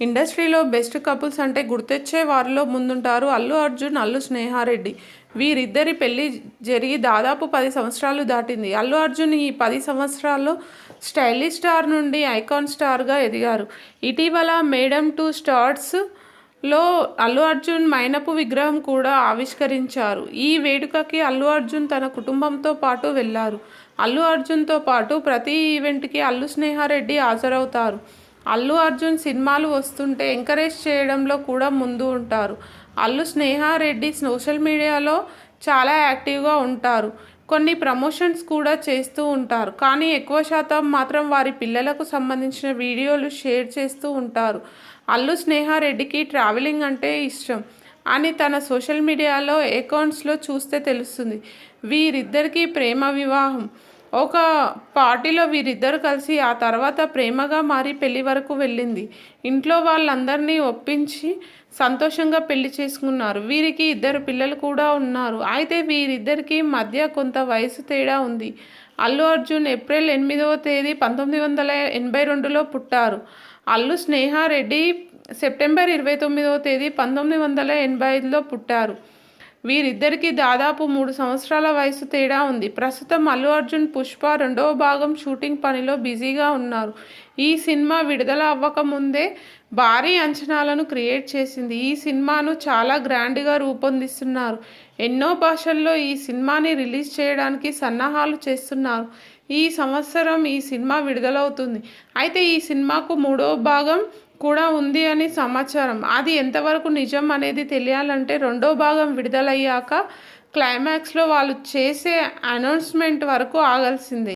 ఇండస్ట్రీలో best couples అంటే గుర్తొచ్చే వారిలో ముందుంటారు అల్లు అర్జున్ అల్లు స్నేహారెడ్డి. వీరిద్దరి పెళ్ళి జరిగి దాదాపు పది సంవత్సరాలు దాటింది. అల్లు అర్జున్ ఈ పది సంవత్సరాల్లో స్టైలిష్ స్టార్ నుండి ఐకాన్ స్టార్గా ఎదిగారు. ఇటీవల మేడమ్ టు స్టార్స్లో అల్లు అర్జున్ మైనపు విగ్రహం కూడా ఆవిష్కరించారు. ఈ వేడుకకి అల్లు అర్జున్ తన కుటుంబంతో పాటు వెళ్ళారు. అల్లు అర్జున్తో పాటు ప్రతి ఈవెంట్కి అల్లు స్నేహారెడ్డి హాజరవుతారు. అల్లు అర్జున్ సినిమాలు వస్తుంటే ఎంకరేజ్ చేయడంలో కూడా ముందు ఉంటారు. అల్లు స్నేహారెడ్డి సోషల్ మీడియాలో చాలా యాక్టివ్గా ఉంటారు. కొన్ని ప్రమోషన్స్ కూడా చేస్తూ ఉంటారు. కానీ ఎక్కువ శాతం మాత్రం వారి పిల్లలకు సంబంధించిన వీడియోలు షేర్ చేస్తూ ఉంటారు. అల్లు స్నేహారెడ్డికి ట్రావెలింగ్ అంటే ఇష్టం అని తన సోషల్ మీడియాలో అకౌంట్స్లో చూస్తే తెలుస్తుంది. వీరిద్దరికీ ప్రేమ వివాహం. ఒక పార్టీలో వీరిద్దరు కలిసి ఆ తర్వాత ప్రేమగా మారి పెళ్ళి వరకు వెళ్ళింది. ఇంట్లో వాళ్ళందరినీ ఒప్పించి సంతోషంగా పెళ్ళి చేసుకున్నారు. వీరికి ఇద్దరు పిల్లలు కూడా ఉన్నారు. అయితే వీరిద్దరికి మధ్య కొంత వయసు తేడా ఉంది. అల్లు అర్జున్ ఏప్రిల్ ఎనిమిదవ తేదీ పంతొమ్మిది వందల ఎనభై రెండులో పుట్టారు. అల్లు స్నేహారెడ్డి సెప్టెంబర్ ఇరవై తొమ్మిదవ తేదీ పంతొమ్మిది వందల ఎనభై ఐదులో పుట్టారు. వీరిద్దరికీ దాదాపు మూడు సంవత్సరాల వయసు తేడా ఉంది. ప్రస్తుతం అల్లు అర్జున్ పుష్ప రెండవ భాగం షూటింగ్ పనిలో బిజీగా ఉన్నారు. ఈ సినిమా విడుదల అవ్వకముందే భారీ అంచనాలను క్రియేట్ చేసింది. ఈ సినిమాను చాలా గ్రాండ్గా రూపొందిస్తున్నారు. ఎన్నో భాషల్లో ఈ సినిమాని రిలీజ్ చేయడానికి సన్నాహాలు చేస్తున్నారు. ఈ సంవత్సరం ఈ సినిమా విడుదలవుతుంది. అయితే ఈ సినిమాకు మూడవ భాగం కూడా ఉంది అని సమాచారం. అది ఎంతవరకు నిజం అనేది తెలియాలంటే రెండో భాగం విడుదలయ్యాక క్లైమాక్స్లో వాళ్ళు చేసే అనౌన్స్మెంట్ వరకు ఆగాల్సిందే.